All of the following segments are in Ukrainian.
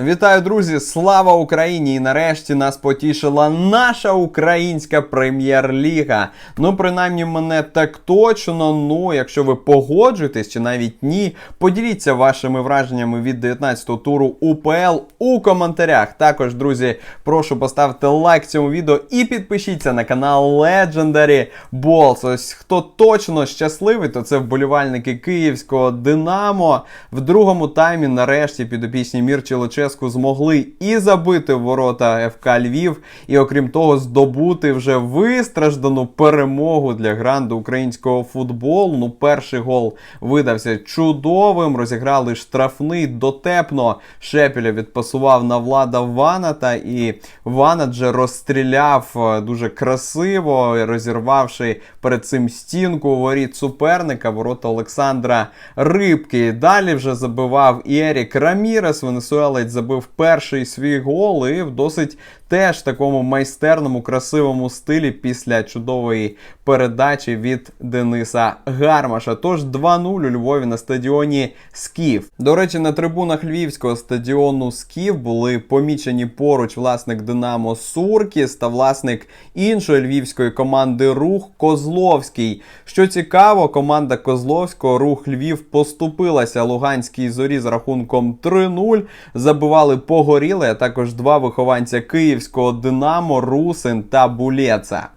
Вітаю, друзі! Слава Україні! І нарешті нас потішила наша українська прем'єр-ліга. Ну, принаймні, мене так точно. Ну, якщо ви погоджуєтесь чи навіть ні, поділіться вашими враженнями від 19-го туру УПЛ у коментарях. Також, друзі, прошу поставити лайк цьому відео і підпишіться на канал Legendary Balls. Ось хто точно щасливий, то це вболівальники київського Динамо. В другому таймі нарешті підопічні Мірчі Луческу змогли і забити ворота ФК Львів, і окрім того, здобути вже вистраждану перемогу для гранду українського футболу. Ну, перший гол видався чудовим. Розіграли штрафний дотепно. Шепіля відпасував на влада Ваната, і Ванат же розстріляв е, дуже красиво, розірвавши перед цим стінку воріт суперника, ворота Олександра Рибки. Далі вже забивав і Ерік Рамірес, Венесуелець забив перший свій гол і в досить теж такому майстерному, красивому стилі після чудової передачі від Дениса Гармаша. Тож 2-0 у Львові на стадіоні Скіф. До речі, на трибунах львівського стадіону Скіф були помічені поруч власник Динамо Суркіс та власник іншої львівської команди Рух Козловський. Що цікаво, команда Козловського Рух Львів поступилася Луганській зорі з рахунком 3-0. Забивали погоріли, а також два вихованця київського Динамо, Русин та Булеца.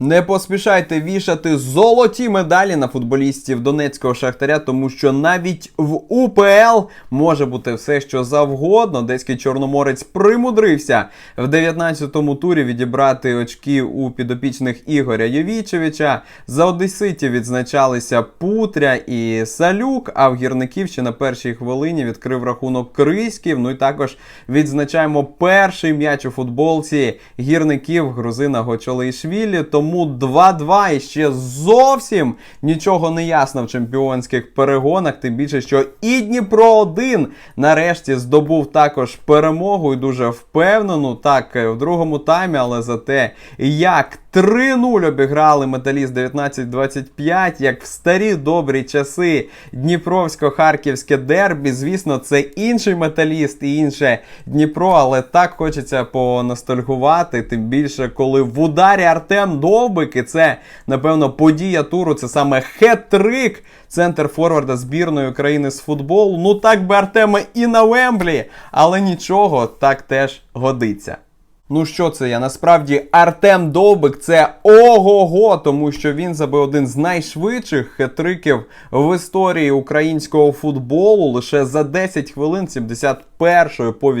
Не поспішайте вішати золоті медалі на футболістів Донецького Шахтаря, тому що навіть в УПЛ може бути все, що завгодно. Одеський чорноморець примудрився в 19-му турі відібрати очки у підопічних Ігоря Йовічевича. За Одеситів відзначалися Путря і Салюк. А в гірників ще на першій хвилині відкрив рахунок Криськів. Ну і також відзначаємо перший м'яч у футболці гірників грузина Гочолейшвілі. Тому 2-2 і ще зовсім нічого не ясно в чемпіонських перегонах. Тим більше, що і Дніпро 1 нарешті здобув також перемогу і дуже впевнену. Так, в другому таймі, але за те, як 3-0 обіграли металіст 19-25, як в старі добрі часи Дніпровсько-Харківське дербі. Звісно, це інший металіст і інше Дніпро, але так хочеться поностальгувати. Тим більше, коли в ударі Артем Довбик, і це, напевно, подія туру, це саме хет-трик центр форварда збірної України з футболу. Ну так би Артема і на Вемблі, але нічого, так теж годиться. Ну що це я? Насправді Артем Довбик це ого-го, тому що він забив один з найшвидших хетриків в історії українського футболу лише за 10 хвилин, 71 по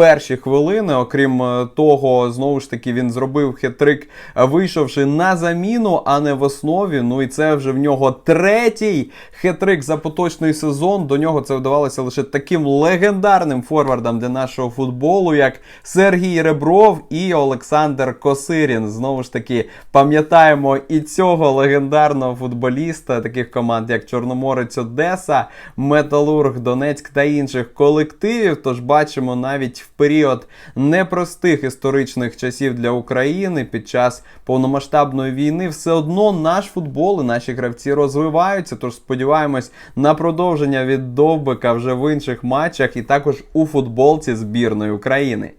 81 хвилини. Окрім е, того, знову ж таки, він зробив хетрик, вийшовши на заміну, а не в основі. Ну і це вже в нього третій хетрик за поточний сезон. До нього це вдавалося лише таким легендарним форвардам для нашого футболу, як Сергій Ребров і Олександр Косирін. Знову ж таки, пам'ятаємо і цього легендарного футболіста, таких команд, як Чорноморець Одеса, Металург Донецьк та інших колективів. Тож бачимо навіть період непростих історичних часів для України під час повномасштабної війни, все одно наш футбол і наші гравці розвиваються. Тож сподіваємось на продовження від Довбика вже в інших матчах, і також у футболці збірної України.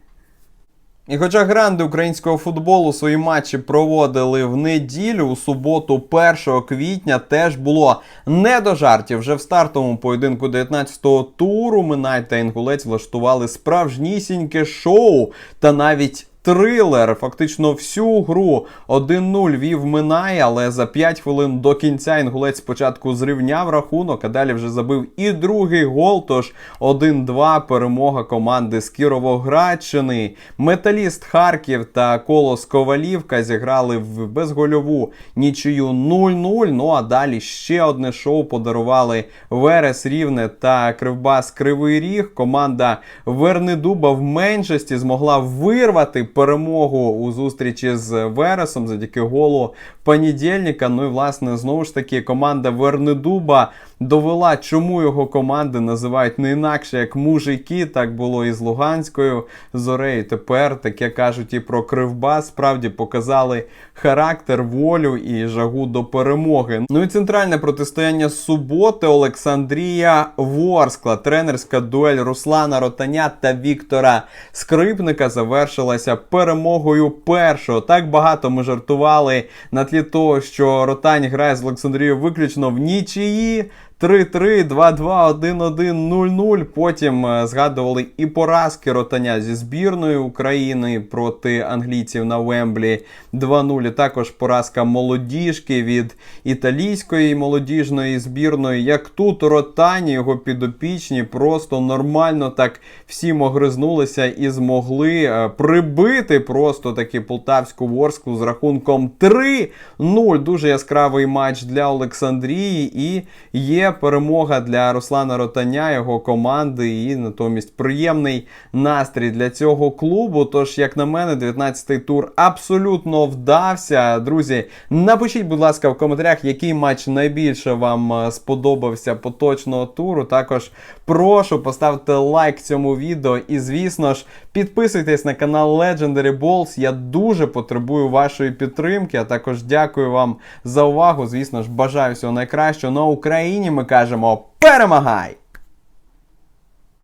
І хоча гранди українського футболу свої матчі проводили в неділю, у суботу, 1 квітня, теж було не до жартів. Вже в стартовому поєдинку 19-го туру Минай та Інгулець влаштували справжнісіньке шоу та навіть. Трилер, фактично всю гру 1-0 вів Минай, але за 5 хвилин до кінця інгулець спочатку зрівняв рахунок, а далі вже забив і другий гол. Тож 1-2 перемога команди з Кіровоградщини. Металіст Харків та Колос Ковалівка зіграли в безгольову нічию 0-0. Ну а далі ще одне шоу подарували Верес Рівне та Кривбас Кривий Ріг. Команда Вернедуба в меншості змогла вирвати перемогу у зустрічі з Вересом завдяки голу понедільника. Ну і власне знову ж таки команда Вернедуба довела, чому його команди називають не інакше як мужики. Так було і з Луганською зорею. Тепер таке кажуть і про Кривбас. Справді показали характер, волю і жагу до перемоги. Ну і центральне протистояння суботи Олександрія Ворскла. Тренерська дуель Руслана Ротаня та Віктора Скрипника завершилася перемогою першого. Так багато ми жартували на тлі того, що Ротань грає з Олександрією виключно в нічиї. 3-3, 2-2, 1-1, 0-0. Потім е, згадували і поразки ротаня зі збірної України проти англійців на Вемблі 2-0. І також поразка молодіжки від італійської молодіжної збірної. Як тут ротані його підопічні просто нормально так всім огризнулися і змогли е, прибити просто таки полтавську ворску з рахунком 3-0. Дуже яскравий матч для Олександрії і є перемога для Руслана Ротаня, його команди, і натомість приємний настрій для цього клубу. Тож, як на мене, 19-й тур абсолютно вдався. Друзі, напишіть, будь ласка, в коментарях, який матч найбільше вам е, сподобався поточного туру. Також прошу поставити лайк цьому відео. І, звісно ж, підписуйтесь на канал Legendary Balls. Я дуже потребую вашої підтримки. А також дякую вам за увагу. Звісно ж, бажаю всього найкращого. На Україні uma Cajamó para Mahai.